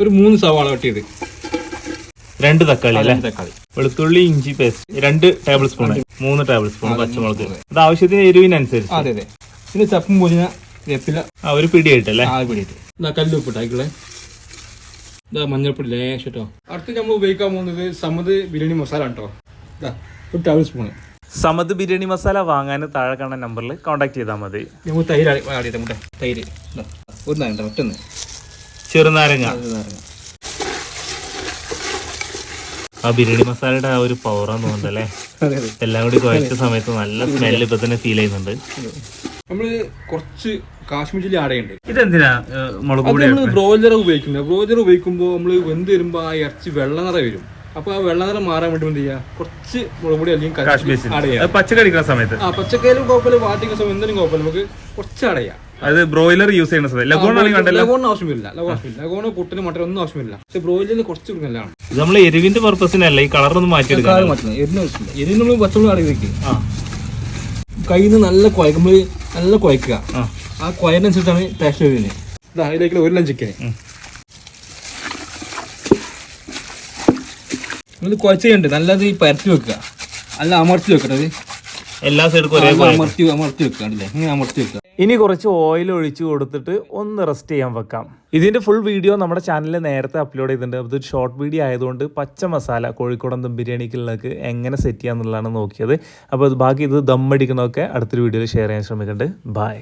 ഒരു മൂന്ന് സവാള വെട്ടിയത്. രണ്ട് തക്കാളി അല്ലേ? തക്കാളി. വെളുത്തുള്ളി ഇഞ്ചി പേസ്റ്റ്. രണ്ട് ടേബിൾ സ്പൂൺ മൂന്ന് ടേബിൾ സ്പൂൺ പച്ചമുളക്. അത് ആവശ്യത്തിന് എരിവിനനുസരിച്ച്. അതെ അതെ. പിന്നെ ചപ്പും പൊതിന വേപ്പില. ആ ഒരു പിടിയായിട്ടല്ലേ? ആ പിടിയിട്ട് ഇതാ കല്ലുപ്പ് ഇട്ടായിക്കളെ ഇതാ മഞ്ഞൾപ്പൊടി ലേശം കേട്ടോ അടുത്ത് നമ്മൾ ഉപയോഗിക്കാൻ പോകുന്നത് സമത് ബിരിയാണി മസാല കേട്ടോ ഇതാ ഒരു ടേബിൾ സ്പൂൺ സമത് ബിരിയാണി മസാല വാങ്ങാൻ താഴെ കാണുന്ന നമ്പറിൽ കോൺടാക്ട് ചെയ്താൽ മതി. നമുക്ക് തൈര് തൈര്. ഒരു നേരം ഒറ്റൊന്ന് ചെറുനാരങ്ങ. നാരങ്ങ. ആ ബിരിയാണി മസാലയുടെ ആ ഒരു പവറാന്ന് തോന്നുന്നുണ്ടല്ലേ? എല്ലാം കൂടി കുഴച്ച സമയത്ത് നല്ല സ്മെല്ല് ഇപ്പൊ തന്നെ ഫീൽ ചെയ്യുന്നുണ്ട്. നമ്മൾ കുറച്ച് കാശ്മീർ ചില്ലി ആടയുണ്ട് ഇതെന്തിനാ മുളക് അത് നമ്മൾ ബ്രോയിലർ ഉപയോഗിക്കുന്നത് ബ്രോയിലർ ഉപയോഗിക്കുമ്പോൾ നമ്മൾ വെന്ത് വരുമ്പോൾ ആ ഇറച്ചി വെള്ള നിറ വരും. അപ്പോൾ ആ വെള്ള നിറം മാറാൻ വേണ്ടി എന്ത് ചെയ്യുക കുറച്ച് മുളക് പൊടി അല്ലെങ്കിൽ കാശ്മീർ ആഡ് ചെയ്യാം. സമയത്ത്. ആ പച്ചക്കറിയിലും കുഴപ്പമില്ല വാട്ടിക്കുന്ന സമയം എന്തെങ്കിലും കുഴപ്പമില്ല. നമുക്ക് കുറച്ച് അടയാം അത് ബ്രോയിലർ യൂസ് ചെയ്യുന്ന സമയത്ത് ലഗോണാണെങ്കിൽ കണ്ടല്ലോ. ലഗോണിന് ആവശ്യമില്ല ലഗോൺ ആവശ്യമില്ല. ലഗോണ് കുട്ടിന് മട്ടൻ ഒന്നും ആവശ്യമില്ല. പക്ഷെ ബ്രോയിലറിന് കുറച്ച് നല്ലതാണ് ഇത് നമ്മൾ എരിവിന്റെ പർപ്പസിനല്ല ഈ കളർ ഒന്ന് മാറ്റിയെടുക്കാം കാര്യം മാറ്റുന്നത് ആവശ്യമില്ല. എരിന് നമ്മൾ പച്ചമുളക് അടങ്ങി കയ്യിൽ നിന്ന് നല്ല കുഴക്കുമ്പോൾ നല്ല കുഴക്കുക. ആ. കുഴനുസരിച്ചാണ് കുഴനനുസരിച്ചാണ് ടേസ്റ്റ് വരുന്നത്. ഇതാ അതിലേക്ക് ഒരു ലം ചിക്കന് കുഴച്ചുണ്ട് നല്ലത് ഈ പരത്തി വെക്കുക. അല്ല അമർത്തി വെക്കണത് എല്ലാ സൈഡിലും ഒരേ അമർത്തി അമർത്തി ഇങ്ങനെ ഇനി കുറച്ച് ഓയിൽ ഒഴിച്ച് കൊടുത്തിട്ട് ഒന്ന് റെസ്റ്റ് ചെയ്യാൻ വെക്കാം. ഇതിന്റെ ഫുൾ വീഡിയോ നമ്മുടെ ചാനലിൽ നേരത്തെ അപ്ലോഡ് ചെയ്തിട്ടുണ്ട്. അതൊരു ഷോർട്ട് വീഡിയോ ആയതുകൊണ്ട് പച്ച മസാല കോഴിക്കോടൻ ദം ബിരിയാണിക്കുള്ളതൊക്കെ എങ്ങനെ സെറ്റ് ചെയ്യാന്നുള്ളതാണ് നോക്കിയത്. അപ്പോൾ ബാക്കി ഇത് ദം അടിക്കണമൊക്കെ അടുത്തൊരു വീഡിയോയിൽ ഷെയർ ചെയ്യാൻ ശ്രമിക്കുന്നുണ്ട് ബൈ